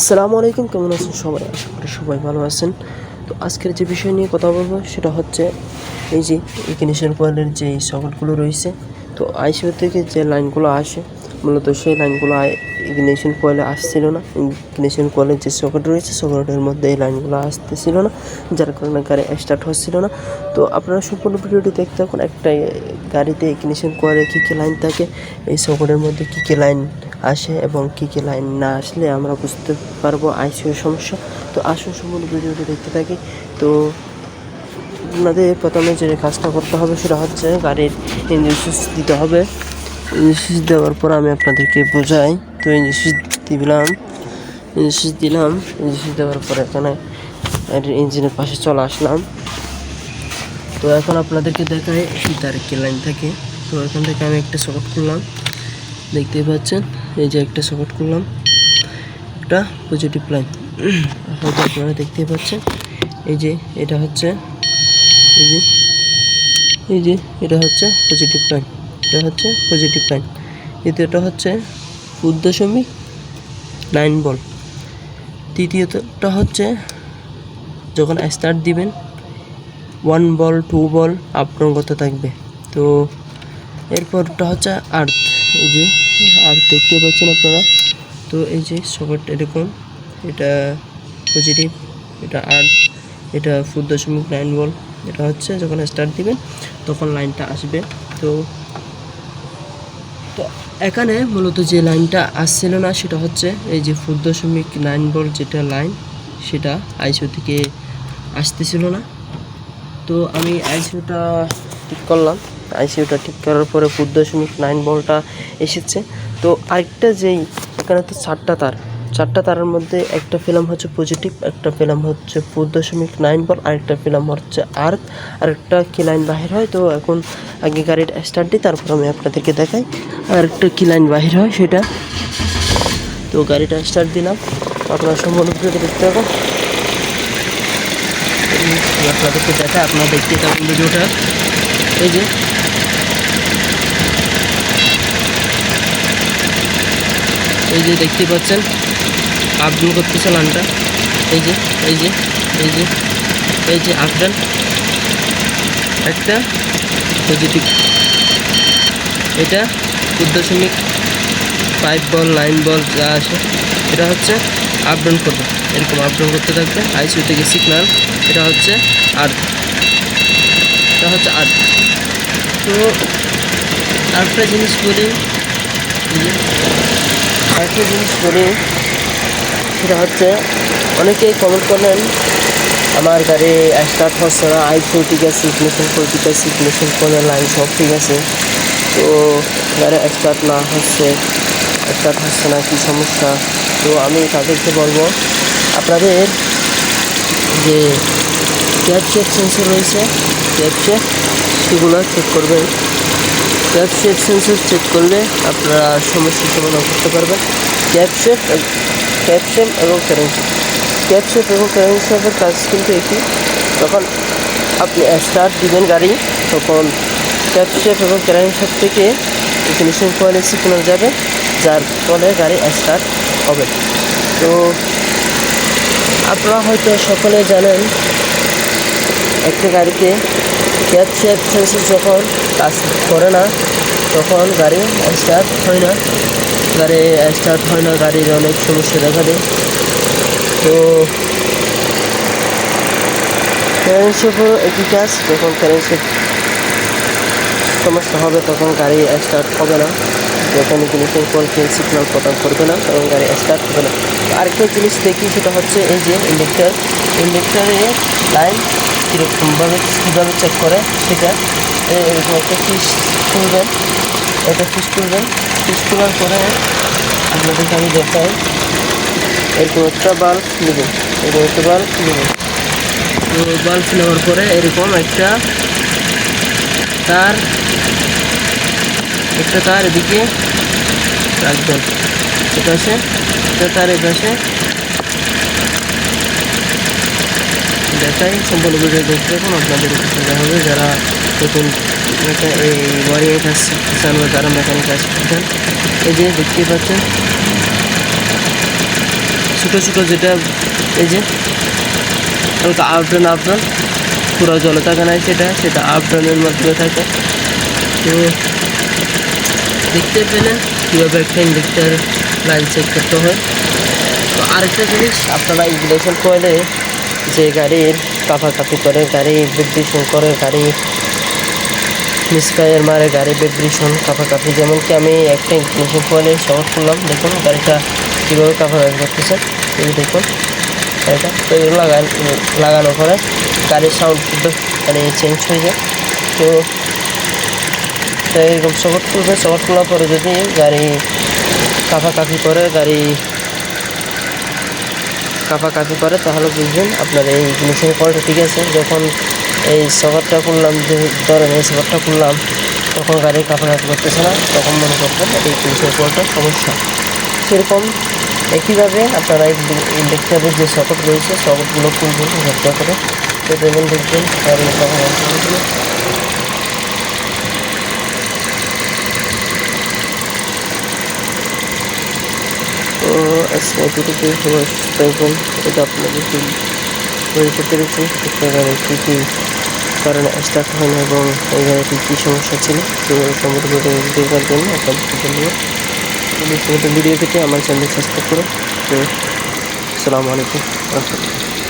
আসসালামু আলাইকুম, কেমন আছেন সবাই? আশা করি সবাই ভালো আছেন। তো আজকের যে বিষয় নিয়ে কথা বলব, সেটা হচ্ছে এই যে ইগনিশন কয়েলের যে সকেটগুলো রয়েছে, তো আইসিও থেকে যে লাইনগুলো আসে, মূলত সেই লাইনগুলো ইগনিশন কয়েলে আসছিল না। ইগনিশন কয়েলের যে সকেট রয়েছে সকেটের মধ্যে এই লাইনগুলো আসতেছিল না, যার কারণে গাড়ি স্টার্ট হচ্ছিল না। তো আপনারা সম্পূর্ণ ভিডিওটি দেখতে থাকুন একটা গাড়িতে ইগনিশন কয়েলে কী কী লাইন থাকে, এই সকেটের মধ্যে কী কী লাইন আসে এবং কী কী লাইন না আসলে আমরা বুঝতে পারব আইসিও সমস্যা। তো আসুন সম্পূর্ণ ভিডিওটি দেখতে থাকি। তো আপনাদের প্রথমে যে কাজটা করতে হবে সেটা হচ্ছে গাড়ির ইঞ্জিন সুইচ দিতে হবে। ইঞ্জিন সুইচ দেওয়ার পর আমি আপনাদেরকে বোঝাই। তো ইঞ্জিন সুইচ দিলাম। ইঞ্জিন সুইচ দিলাম। ইঞ্জিন সুইচ দেওয়ার পর এখানে ইঞ্জিনের পাশে চলে আসলাম। তো এখন আপনাদেরকে দেখায় তার কি লাইন থাকে। তো এখান থেকে আমি একটা সকেট করলাম দেখতেই পাচ্ছেন? এই যে একটা সকেট করলাম। এটা পজিটিভ লাইন হয়তো আপনারা দেখতেই পাচ্ছেন। এই যে এটা হচ্ছে, এই যে এই যে এটা হচ্ছে পজিটিভ লাইন এটা হচ্ছে পজিটিভ লাইন দ্বিতীয়টা হচ্ছে ফুট দশমিক নাইন বল তৃতীয়টা হচ্ছে যখন স্টার্ট দিবেন one ball two ball up down করতে থাকবে। তো এরপরটা হচ্ছে আর্থ এই যে, আর দেখতে পাচ্ছেন আপনারা? তো এই যে সকেট এরকম এটা পজিটিভ এটা আর্থ এটা ফুট দশমিক নাইন বল এটা হচ্ছে যখন স্টার্ট দিবেন, তখন লাইনটা আসবে। তো তো এখানে মূলত যে লাইনটা আসছিল না, সেটা হচ্ছে এই যে ফুট দশমিক নাইন বল যেটা লাইন সেটা আইসিও থেকে আসতেছিল না। তো আমি আইসিউটা ঠিক করলাম। আইসিউটা ঠিক করার পরে ফুট দশমিক নাইন বলটা এসেছে। তো আরেকটা যেই এখানে তো চারটা তার, চারটা তারের মধ্যে একটা ফিল্ম হচ্ছে পজিটিভ একটা ফিল্ম হচ্ছে ফুট দশমিক নাইন বল, আরেকটা ফিল্ম হচ্ছে আর্থ আরেকটা কি লাইন বাহির হয়। তো এখন আগে গাড়ির স্টার্ট দিই তারপর আমি আপনাদেরকে দেখাই আরেকটা কি লাইন বাহির হয় সেটা। তো গাড়িটা স্টার্ট দিলাম। আপনারা সম্পূর্ণ দেখতে পাবো আপনাদেরকে দেখা আপনারা দেখতে থাকুন ভিডিওটা। এই যে এই যে দেখতে পাচ্ছেন আপডাউন করতেছে লাইনটা এই যে এই যে এই যে এই যে আপডাউন একটা পজিটিভ এটা দু দশমিক ফাইভ বল নাইন বল যা আসে, এটা হচ্ছে আপ ডাউন করবে এরকম আপ ডাউন করতে থাকবে আইসিউ থেকে সিগনাল এটা হচ্ছে আর এটা হচ্ছে আর তো আরেকটা জিনিস বলি আরেকটা জিনিস বলি সেটা হচ্ছে অনেকেই কমেন্ট করলেন, আমার গাড়ি স্টার্ট হচ্ছে না আইসিউ ঠিক আছে ইগনিশন করে ঠিক আছে ইগনিশন করে লাইন সব ঠিক আছে, তো গাড়ি স্টার্ট না হচ্ছে স্টার্ট হচ্ছে না, কী সমস্যা? তো আমি তাদেরকে বলব, আপনাদের যে ক্যাব চেক সেন্সর রয়েছে ক্যাব চেক সেগুলো চেক করবেন। ক্যাব চেক সেন্সর চেক করলে আপনারা সমস্যার সমাধান করতে পারবেন। ক্যাব শেপ ক্যাব শেপ এবং শেপ ক্যাব শেপ এবং ক্যারেন শেপের কাজ কিন্তু একই। যখন আপনি স্টার্ট দিবেন গাড়ি, তখন ক্যাব শেপ এবং ক্যারেন শেপ থেকে ফিনিশিং কয়েলে সিগন্যাল যাবে, যার ফলে গাড়ি স্টার্ট হবে। তো আপনারা হয়তো সকলে জানেন, একটা গাড়িতে ক্যাব শেপ সেন্সর যখন কাজ করে না, তখন গাড়ি স্টার্ট হয় না। গাড়ি স্টার্ট হয় না, গাড়ির অনেক সমস্যা দেখা দেয়। তো কারেন্ট শেপও একই কাজ, যখন কারেন্ট শেপ সমস্যা হবে, তখন গাড়ি স্টার্ট হবে না। যখন জিনিসের কলকে সিগন্যাল প্রদান করবে না, তখন গাড়ি স্টার্ট হবে না। আরেকটা জিনিস দেখি, সেটা হচ্ছে এই যে ইন্ডাক্টার। ইন্ডাক্টারে লাইন কীরকমভাবে কীভাবে চেক করে, সেটা এরকম একটা ফিস খুলবেন একটা ফিস খুলবেন ফিস খোলার পরে আপনাদেরকে আমি দেখাই। এরকম একটা বাল্ব নেবেন এরকম একটা বাল্ব নেবেন। তো বাল্ব নেওয়ার পরে এরকম একটা তার একটা তার এদিকে রাখবেন। আছে? একটা তার এই পাশে। দেখাই, সম্পূর্ণ দেখতে এখন আপনাদের সুবিধা হবে। যারা নতুন মেকা- এই ওয়ারিংয়ের কাজ শিখতে চান বা যারা মেকানিক কাজ শিখতে এই যে দেখতেই পাচ্ছেন, ছোটো ছোটো যেটা, এই যে হালকা আপ ডাউন ডাউন পুরো জলে থাকে না সেটা সেটা আপ ডাউনের মাধ্যমে থাকে। তো দেখতে পেলেন কীভাবে একটা ইন্ডাক্টার লাইন চেক করতে হয়। তো আরেকটা জিনিস, আপনারা ইগনিশন কয়েলে যে গাড়ির কাপাকাপি করে গাড়ি ভাইব্রেশন করে গাড়ি মিসফায়ার মারে গাড়ি ভাইব্রেশন কাপাকাপি যেমন কি আমি একটা ইগনিশন কয়েলে শর্ট করলাম, দেখুন গাড়িটা কীভাবে কাপাকাপি করতেছে। এই দেখুন, গাড়িটা তো এগুলো লাগান, লাগানোর পরে গাড়ির সাউন্ড মানে চেঞ্জ হয়ে যায়। তো তো এরকম খুলবে শকট খোলার পরে যদি গাড়ি কাপাকাপি করে, গাড়ি কাপাকাপি করে, তাহলে বুঝবেন আপনার এই মেশিন কলটা ঠিক আছে। যখন এই শকটটা করলাম যে ধরেন এই শকটটা খুললাম তখন গাড়ি কাপাকাপি করতেছে না, তখন মনে করবেন এই মেশিন কলটার সমস্যা। সেরকম একইভাবে আপনারা ইলেকট্রিকের যে শকট রয়েছে শকটগুলো খুলবেন ঘরটা করে। তো দেখবেন তো আজকে এতটুকু সবাই সুস্থ থাকবেন এটা বলতে পেরেছি গাড়ি কী কী কারণে স্টার্ট হয় না এবং এই গাড়িটি কী সমস্যা ছিল সম্পূর্ণ দেখার জন্য আপনাদেরকে ধন্যবাদ ভিডিও পেতে আমার চ্যানেল সাবস্ক্রাইব করুন তো আসসালামু আলাইকুম রহমতুল্লাহ